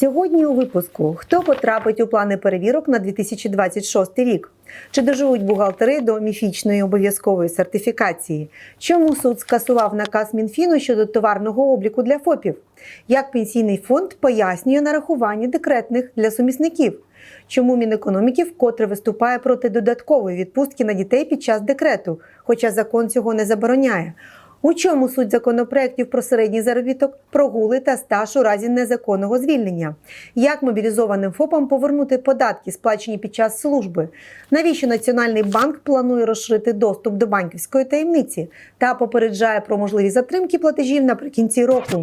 Сьогодні у випуску хто потрапить у плани перевірок на 2026 рік? Чи доживуть бухгалтери до міфічної обов'язкової сертифікації? Чому суд скасував наказ Мінфіну щодо товарного обліку для ФОПів? Як пенсійний фонд пояснює нарахування декретних для сумісників? Чому Мінекономіки вкотре виступає проти додаткової відпустки на дітей під час декрету, хоча закон цього не забороняє? У чому суть законопроєктів про середній заробіток, прогули та стаж у разі незаконного звільнення? Як мобілізованим ФОПам повернути податки, сплачені під час служби? Навіщо Національний банк планує розширити доступ до банківської таємниці та попереджає про можливі затримки платежів наприкінці року?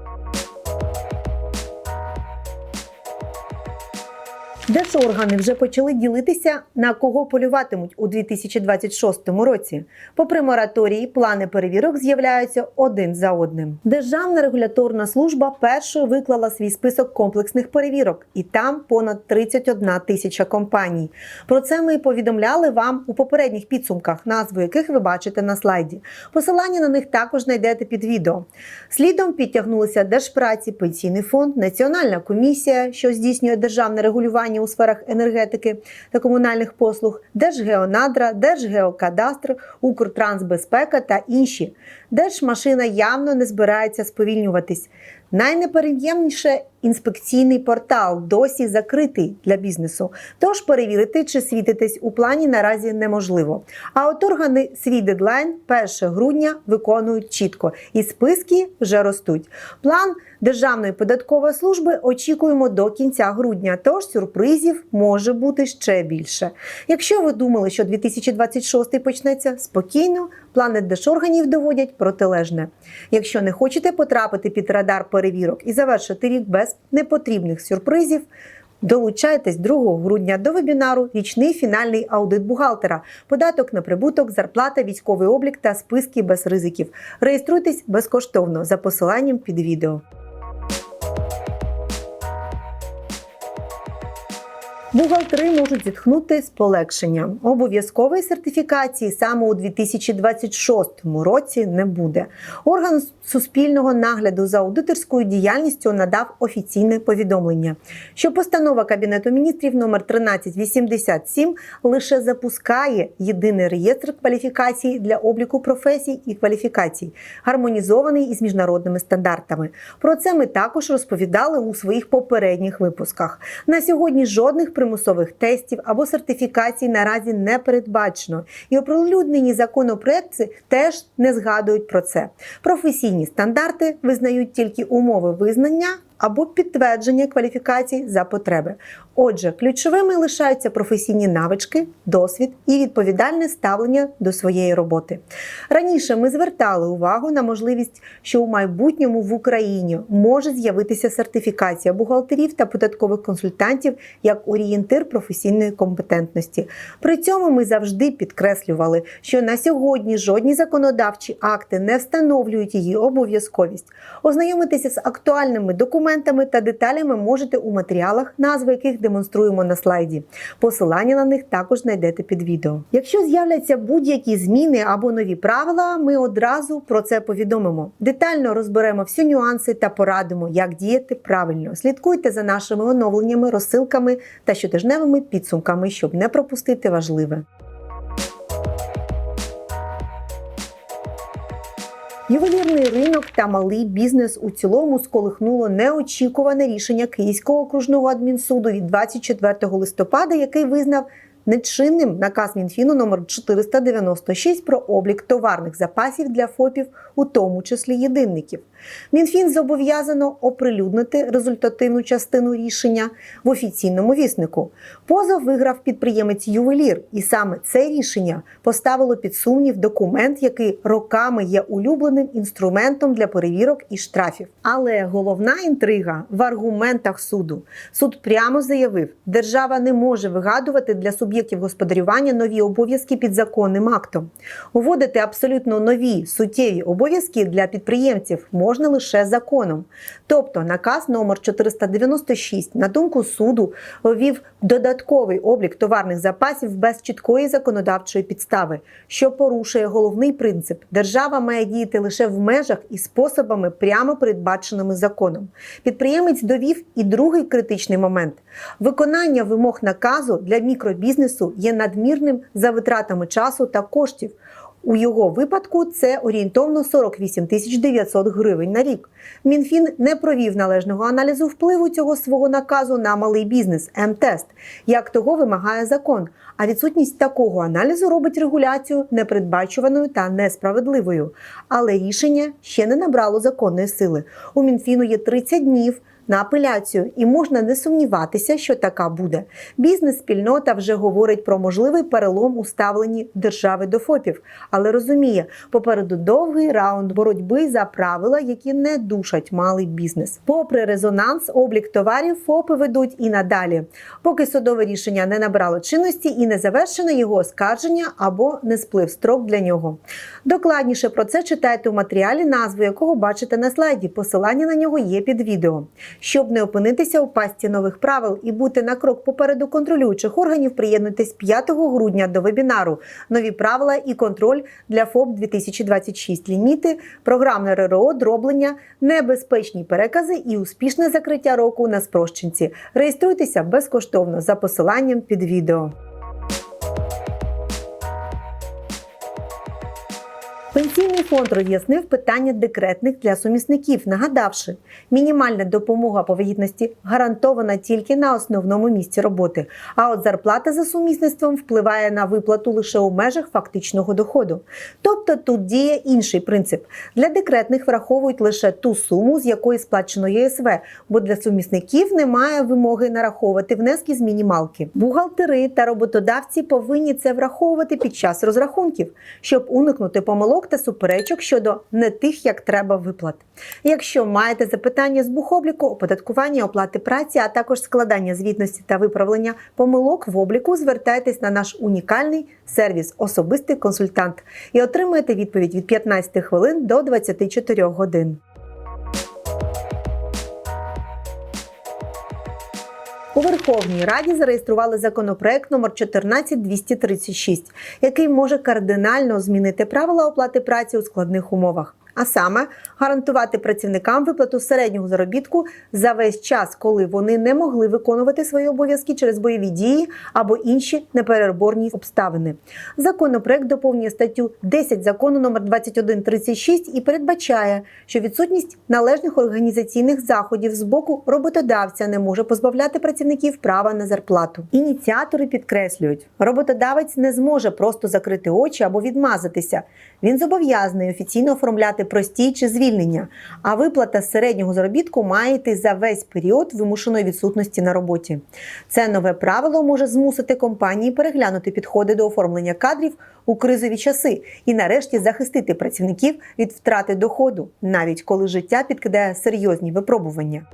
Держоргани вже почали ділитися, на кого полюватимуть у 2026 році. Попри мораторії, плани перевірок з'являються один за одним. Державна регуляторна служба першою виклала свій список комплексних перевірок, і там понад 31 тисяча компаній. Про це ми повідомляли вам у попередніх підсумках, назву яких ви бачите на слайді. Посилання на них також знайдете під відео. Слідом підтягнулися Держпраці, Пенсійний фонд, Національна комісія, що здійснює державне регулювання у сферах енергетики та комунальних послуг, Держгеонадра, Держгеокадастр, Укртрансбезпека та інші. Держмашина явно не збирається сповільнюватись. Найнепереємніше інспекційний портал досі закритий для бізнесу. Тож перевірити, чи світитесь у плані наразі неможливо. А от органи свій дедлайн 1 грудня виконують чітко, і списки вже ростуть. План Державної податкової служби очікуємо до кінця грудня, тож сюрпризів може бути ще більше. Якщо ви думали, що 2026 почнеться спокійно, плани держорганів доводять протилежне. Якщо не хочете потрапити під радар перевірок і завершити рік без непотрібних сюрпризів. Долучайтесь 2 грудня до вебінару Річний фінальний аудит бухгалтера, податок на прибуток, зарплата, військовий облік та списки без ризиків. Реєструйтесь безкоштовно за посиланням під відео. Бухгалтери можуть зітхнути з полегшенням. Обов'язкової сертифікації саме у 2026 році не буде. Орган суспільного нагляду за аудиторською діяльністю надав офіційне повідомлення, що постанова Кабінету міністрів номер 1387 лише запускає єдиний реєстр кваліфікацій для обліку професій і кваліфікацій, гармонізований із міжнародними стандартами. Про це ми також розповідали у своїх попередніх випусках. На сьогодні жодних примусових тестів або сертифікацій наразі не передбачено, і оприлюднені законопроекти теж не згадують про це. Професійні стандарти визнають тільки умови визнання. Або підтвердження кваліфікацій за потреби. Отже, ключовими лишаються професійні навички, досвід і відповідальне ставлення до своєї роботи. Раніше ми звертали увагу на можливість, що у майбутньому в Україні може з'явитися сертифікація бухгалтерів та податкових консультантів як орієнтир професійної компетентності. При цьому ми завжди підкреслювали, що на сьогодні жодні законодавчі акти не встановлюють її обов'язковість. Ознайомитися з актуальними документами та деталями можете у матеріалах, назви яких демонструємо на слайді. Посилання на них також знайдете під відео. Якщо з'являться будь-які зміни або нові правила, ми одразу про це повідомимо. Детально розберемо всі нюанси та порадимо, як діяти правильно. Слідкуйте за нашими оновленнями, розсилками та щотижневими підсумками, щоб не пропустити важливе. Ювелірний ринок та малий бізнес у цілому сколихнуло неочікуване рішення Київського окружного адмінсуду від 24 листопада, який визнав нечинним наказ Мінфіну номер 496 про облік товарних запасів для ФОПів, у тому числі єдинників. Мінфін зобов'язано оприлюднити результативну частину рішення в офіційному віснику. Позов виграв підприємець ювелір, і саме це рішення поставило під сумнів документ, який роками є улюбленим інструментом для перевірок і штрафів. Але головна інтрига в аргументах суду. Суд прямо заявив, держава не може вигадувати для суб'єктів господарювання нові обов'язки підзаконним актом. Уводити абсолютно нові суттєві обов'язки для підприємців можна лише законом. Тобто наказ номер 496, на думку суду, ввів додатковий облік товарних запасів без чіткої законодавчої підстави, що порушує головний принцип: держава має діяти лише в межах і способами, прямо передбаченими законом. Підприємець довів і другий критичний момент: виконання вимог наказу для мікробізнесу є надмірним за витратами часу та коштів. У його випадку це орієнтовно 48 тисяч 900 гривень на рік. Мінфін не провів належного аналізу впливу цього свого наказу на малий бізнес М-тест, як того вимагає закон. А відсутність такого аналізу робить регуляцію непередбачуваною та несправедливою. Але рішення ще не набрало законної сили. У Мінфіну є 30 днів на апеляцію, і можна не сумніватися, що така буде. Бізнес-спільнота вже говорить про можливий перелом у ставленні держави до ФОПів, але розуміє, попереду довгий раунд боротьби за правила, які не душать малий бізнес. Попри резонанс, облік товарів ФОПи ведуть і надалі, поки судове рішення не набрало чинності і не завершено його оскарження або не сплив строк для нього. Докладніше про це читайте у матеріалі, назву якого бачите на слайді. Посилання на нього є під відео. Щоб не опинитися у пастці нових правил і бути на крок попереду контролюючих органів, приєднуйтесь 5 грудня до вебінару Нові правила і контроль для ФОП 2026 ліміти, програмне РРО, дроблення, небезпечні перекази і успішне закриття року на спрощенці. Реєструйтеся безкоштовно за посиланням під відео. Пенсійний фонд роз'яснив питання декретних для сумісників, нагадавши, мінімальна допомога по вагітності гарантована тільки на основному місці роботи. А от зарплата за сумісництвом впливає на виплату лише у межах фактичного доходу. Тобто тут діє інший принцип. Для декретних враховують лише ту суму, з якої сплачено ЄСВ, бо для сумісників немає вимоги нараховувати внески з мінімалки. Бухгалтери та роботодавці повинні це враховувати під час розрахунків, щоб уникнути помилок та суперечок щодо не тих, як треба виплат. Якщо маєте запитання з бухобліку, оподаткування, оплати праці, а також складання звітності та виправлення помилок в обліку, звертайтесь на наш унікальний сервіс Особистий консультант і отримаєте відповідь від 15 хвилин до 24 годин. Верховній Раді зареєстрували законопроект номер 14236, який може кардинально змінити правила оплати праці у складних умовах. А саме гарантувати працівникам виплату середнього заробітку за весь час, коли вони не могли виконувати свої обов'язки через бойові дії або інші непереборні обставини. Законопроект доповнює статтю 10 закону номер 2136 і передбачає, що відсутність належних організаційних заходів з боку роботодавця не може позбавляти працівників права на зарплату. Ініціатори підкреслюють, роботодавець не зможе просто закрити очі або відмазатися. Він зобов'язаний офіційно оформляти простій чи звільнення, а виплата з середнього заробітку має йти за весь період вимушеної відсутності на роботі. Це нове правило може змусити компанії переглянути підходи до оформлення кадрів у кризові часи і, нарешті, захистити працівників від втрати доходу, навіть коли життя підкидає серйозні випробування.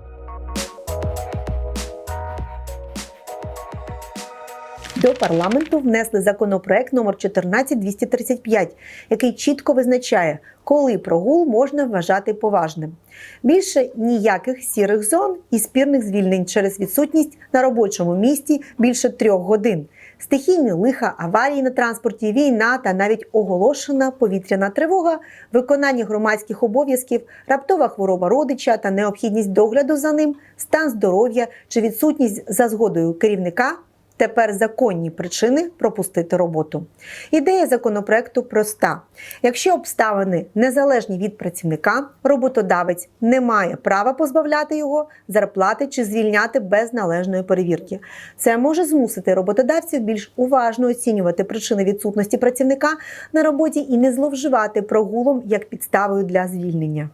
До парламенту внесли законопроект номер 14235, який чітко визначає, коли прогул можна вважати поважним. Більше ніяких сірих зон і спірних звільнень через відсутність на робочому місці більше трьох годин. Стихійні лиха, аварії на транспорті, війна та навіть оголошена повітряна тривога, виконання громадських обов'язків, раптова хвороба родича та необхідність догляду за ним, стан здоров'я чи відсутність за згодою керівника Тепер законні причини пропустити роботу. Ідея законопроекту проста: якщо обставини незалежні від працівника, роботодавець не має права позбавляти його зарплати чи звільняти без належної перевірки. Це може змусити роботодавців більш уважно оцінювати причини відсутності працівника на роботі і не зловживати прогулом як підставою для звільнення.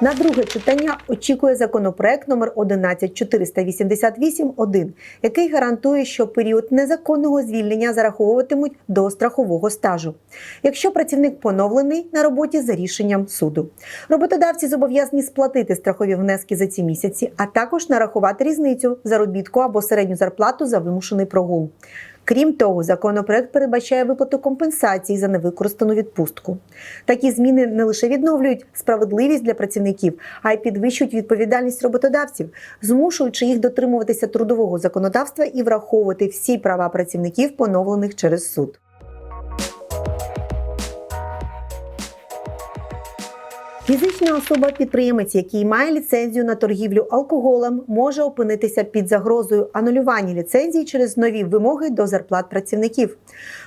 На друге читання очікує законопроект номер 11488-1, який гарантує, що період незаконного звільнення зараховуватимуть до страхового стажу, якщо працівник поновлений на роботі за рішенням суду. Роботодавці зобов'язані сплатити страхові внески за ці місяці, а також нарахувати різницю заробітку або середню зарплату за вимушений прогул. Крім того, законопроект передбачає виплату компенсації за невикористану відпустку. Такі зміни не лише відновлюють справедливість для працівників, а й підвищують відповідальність роботодавців, змушуючи їх дотримуватися трудового законодавства і враховувати всі права працівників, поновлених через суд. Фізична особа-підприємець, який має ліцензію на торгівлю алкоголем, може опинитися під загрозою анулювання ліцензії через нові вимоги до зарплат працівників.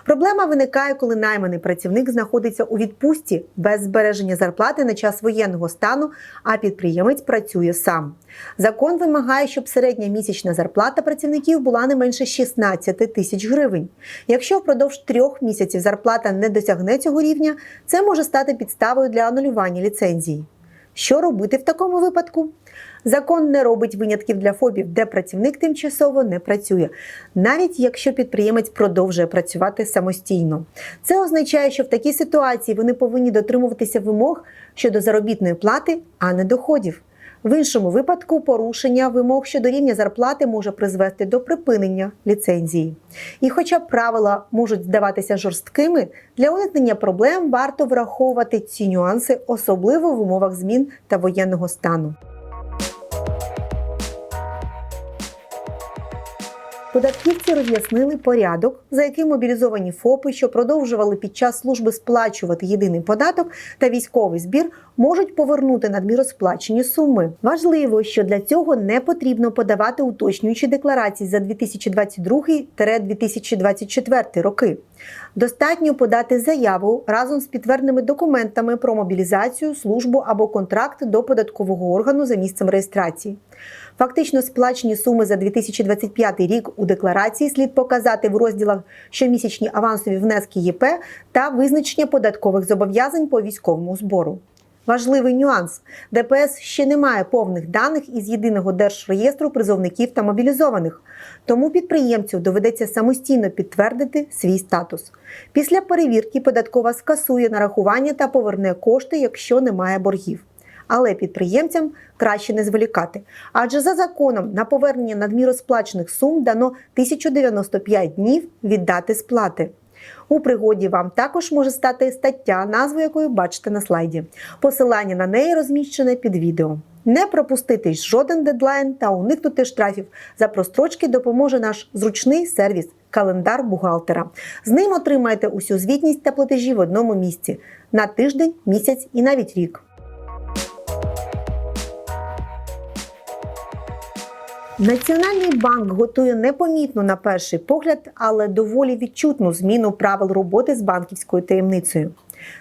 Проблема виникає, коли найманий працівник знаходиться у відпустці без збереження зарплати на час воєнного стану, а підприємець працює сам. Закон вимагає, щоб середня місячна зарплата працівників була не менше 16 тисяч гривень. Якщо впродовж трьох місяців зарплата не досягне цього рівня, це може стати підставою для анулювання ліцензії. Що робити в такому випадку? Закон не робить винятків для фобів, де працівник тимчасово не працює, навіть якщо підприємець продовжує працювати самостійно. Це означає, що в такій ситуації вони повинні дотримуватися вимог щодо заробітної плати, а не доходів. В іншому випадку порушення вимог щодо рівня зарплати може призвести до припинення ліцензії. І хоча правила можуть здаватися жорсткими, для уникнення проблем варто враховувати ці нюанси, особливо в умовах змін та воєнного стану. Податківці роз'яснили порядок, за яким мобілізовані ФОПи, що продовжували під час служби сплачувати єдиний податок та військовий збір, можуть повернути надміру сплачені суми. Важливо, що для цього не потрібно подавати уточнюючі декларації за 2022-2024 роки. Достатньо подати заяву разом з підтверденими документами про мобілізацію, службу або контракт до податкового органу за місцем реєстрації. Фактично сплачені суми за 2025 рік у декларації слід показати в розділах щомісячні авансові внески ЄП та визначення податкових зобов'язань по військовому збору. Важливий нюанс: ДПС ще не має повних даних із єдиного держреєстру призовників та мобілізованих, тому підприємцю доведеться самостійно підтвердити свій статус. Після перевірки податкова скасує нарахування та поверне кошти, якщо немає боргів. Але підприємцям краще не зволікати. Адже за законом на повернення надміру сплачених сум дано 1095 днів від дати сплати. У пригоді вам також може стати стаття, назву якої бачите на слайді. Посилання на неї розміщене під відео. Не пропустити жоден дедлайн та уникнути штрафів за прострочки допоможе наш зручний сервіс календар бухгалтера. З ним отримаєте усю звітність та платежі в одному місці на тиждень, місяць і навіть рік. Національний банк готує непомітну на перший погляд, але доволі відчутну зміну правил роботи з банківською таємницею.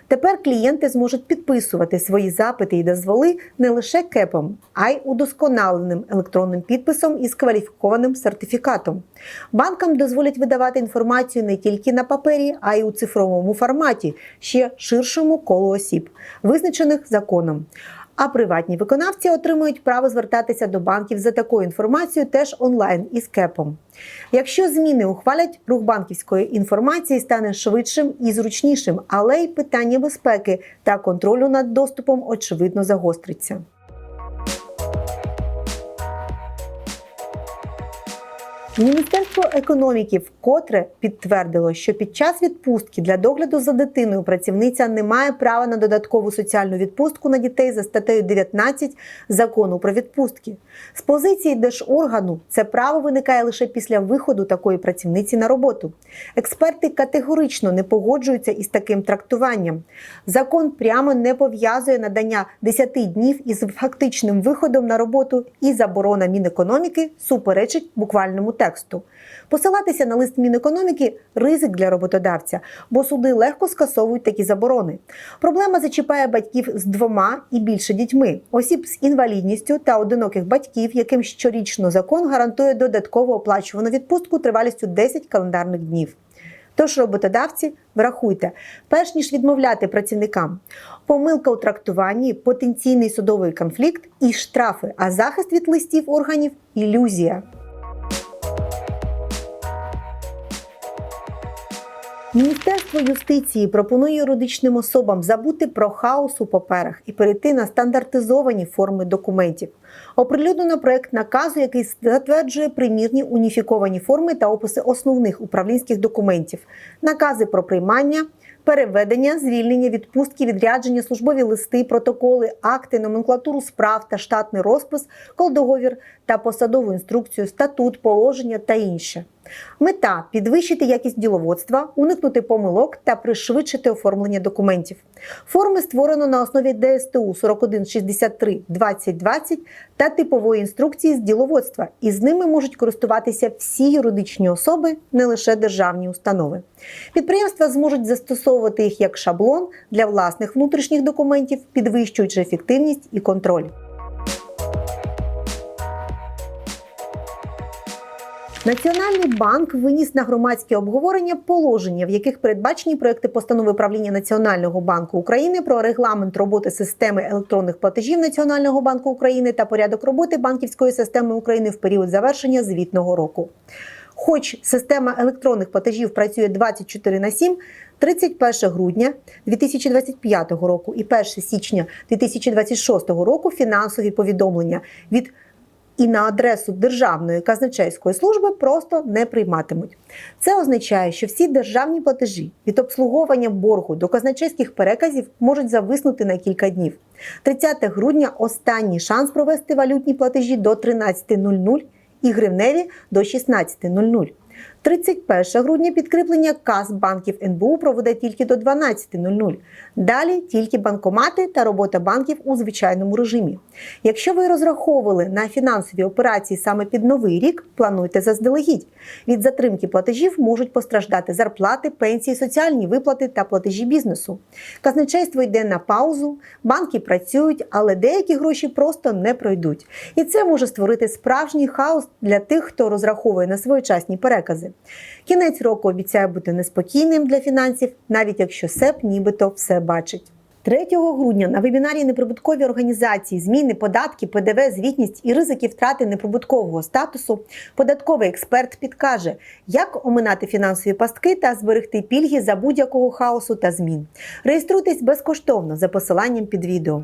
Тепер клієнти зможуть підписувати свої запити і дозволи не лише кепом, а й удосконаленим електронним підписом із кваліфікованим сертифікатом. Банкам дозволять видавати інформацію не тільки на папері, а й у цифровому форматі, ще ширшому колу осіб, визначених законом. А приватні виконавці отримують право звертатися до банків за такою інформацією теж онлайн із кепом. Якщо зміни ухвалять, рух банківської інформації стане швидшим і зручнішим, але й питання безпеки та контролю над доступом очевидно загостриться. Міністерство економіки вкотре підтвердило, що під час відпустки для догляду за дитиною працівниця не має права на додаткову соціальну відпустку на дітей за статтею 19 закону про відпустки. З позиції держоргану це право виникає лише після виходу такої працівниці на роботу. Експерти категорично не погоджуються із таким трактуванням. Закон прямо не пов'язує надання 10 днів із фактичним виходом на роботу, і заборона Мінекономіки суперечить буквальному тексту. Посилатися на лист Мінекономіки ризик для роботодавця, бо суди легко скасовують такі заборони. Проблема зачіпає батьків з двома і більше дітьми, осіб з інвалідністю та одиноких батьків, яким щорічно закон гарантує додатково оплачувану відпустку тривалістю 10 календарних днів. Тож, роботодавці, врахуйте, перш ніж відмовляти працівникам, помилка у трактуванні, потенційний судовий конфлікт і штрафи, а захист від листів органів ілюзія. Міністерство юстиції пропонує юридичним особам забути про хаос у паперах і перейти на стандартизовані форми документів. Оприлюднено проект наказу, який затверджує примірні уніфіковані форми та описи основних управлінських документів, накази про приймання. Переведення, звільнення, відпустки, відрядження, службові листи, протоколи, акти, номенклатуру справ та штатний розпис, колдоговір та посадову інструкцію, статут, положення та інше. Мета підвищити якість діловодства, уникнути помилок та пришвидшити оформлення документів. Форми створено на основі ДСТУ 4163 2020 та типової інструкції з діловодства, і з ними можуть користуватися всі юридичні особи, не лише державні установи. Підприємства зможуть застосовувати їх як шаблон для власних внутрішніх документів, підвищуючи ефективність і контроль. Національний банк виніс на громадське обговорення положення, в яких передбачені проекти постанови правління Національного банку України про регламент роботи системи електронних платежів Національного банку України та порядок роботи банківської системи України в період завершення звітного року. Хоч система електронних платежів працює 24 на 7, 31 грудня 2025 року і 1 січня 2026 року фінансові повідомлення від і на адресу Державної казначейської служби просто не прийматимуть. Це означає, що всі державні платежі від обслуговування боргу до казначейських переказів можуть зависнути на кілька днів. 30 грудня останній шанс провести валютні платежі до 13.00 і гривневі до 16.00. 31 грудня підкріплення кас банків НБУ проведе тільки до 12.00. Далі тільки банкомати та робота банків у звичайному режимі. Якщо ви розраховували на фінансові операції саме під новий рік, плануйте заздалегідь. Від затримки платежів можуть постраждати зарплати, пенсії, соціальні виплати та платежі бізнесу. Казначейство йде на паузу, банки працюють, але деякі гроші просто не пройдуть. І це може створити справжній хаос для тих, хто розраховує на своєчасні перекази. Кінець року обіцяє бути неспокійним для фінансів, навіть якщо СЕП нібито все бачить. 3 грудня на вебінарі неприбуткові організації, зміни, податки, ПДВ, звітність і ризики втрати неприбуткового статусу. Податковий експерт підкаже, як оминати фінансові пастки та зберегти пільги за будь-якого хаосу та змін. Реєструйтесь безкоштовно за посиланням під відео.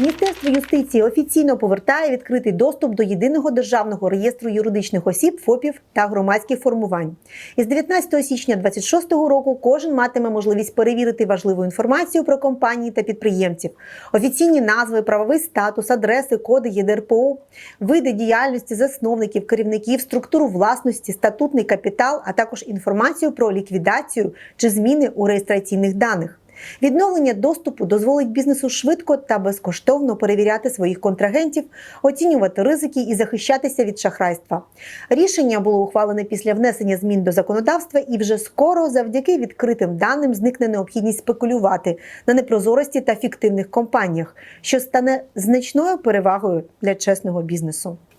Міністерство юстиції офіційно повертає відкритий доступ до єдиного державного реєстру юридичних осіб, ФОПів та громадських формувань. Із 19 січня 2026 року кожен матиме можливість перевірити важливу інформацію про компанії та підприємців, офіційні назви, правовий статус, адреси, коди ЄДРПО, види діяльності засновників, керівників, структуру власності, статутний капітал, а також інформацію про ліквідацію чи зміни у реєстраційних даних. Відновлення доступу дозволить бізнесу швидко та безкоштовно перевіряти своїх контрагентів, оцінювати ризики і захищатися від шахрайства. Рішення було ухвалене після внесення змін до законодавства, і вже скоро, завдяки відкритим даним, зникне необхідність спекулювати на непрозорості та фіктивних компаніях, що стане значною перевагою для чесного бізнесу.